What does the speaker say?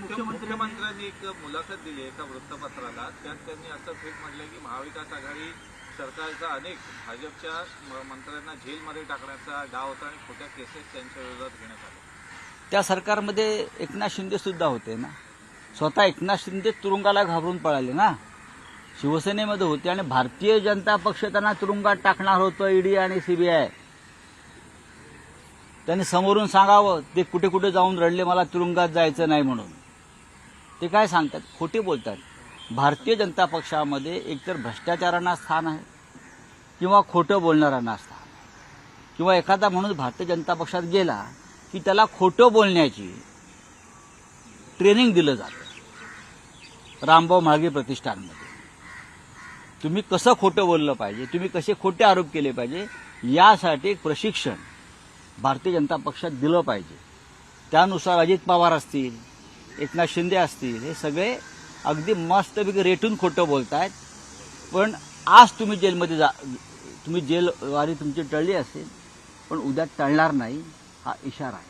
मुख्यमंत्री मुख्यमंत्र्यांनी एक मुलाखत दिली एका वृत्तपत्राला. त्यात त्यांनी असं थेट म्हटलं की महाविकास आघाडी सरकारचा अनेक भाजपच्या मंत्र्यांना जेलमध्ये टाकण्याचा डाव होता आणि खोट्या केसेस त्यांच्या विरोधात घेण्यात आल्या. त्या सरकारमध्ये एकनाथ शिंदे सुद्धा होते ना. स्वतः एकनाथ शिंदे तुरुंगाला घाबरून पळाले ना. शिवसेनेमध्ये होते आणि भारतीय जनता पक्ष त्यांना तुरुंगात टाकणार होतं ईडी आणि सीबीआय त्यांनी समोरून सांगावं ते कुठे कुठे जाऊन रडले मला तुरुंगात जायचं नाही म्हणून. ते काय सांगतात? खोटे बोलतात. भारतीय जनता पक्षामध्ये एकतर भ्रष्टाचारांना स्थान आहे किंवा खोटं बोलणाऱ्यांना स्थान किंवा एखादा माणूस भारतीय जनता पक्षात गेला की त्याला खोटं बोलण्याची ट्रेनिंग दिलं जातं. रामभाऊ म्हाळगे प्रतिष्ठानमध्ये. तुम्ही कसं खोटं बोललं पाहिजे? तुम्ही कसे खोटे आरोप केले पाहिजे? यासाठी प्रशिक्षण भारतीय जनता पक्षात दिलं पाहिजे. त्यानुसार अजित पवार असतील एकनाथ शिंदे असतील हे सगळे अगदी मस्तपैकी रेटून खोटं बोलतायत. पण आज तुम्ही जेलमध्ये जा तुम्ही जेलवारी तुमची टळली असेल पण उद्या टळणार नाही हा इशारा आहे.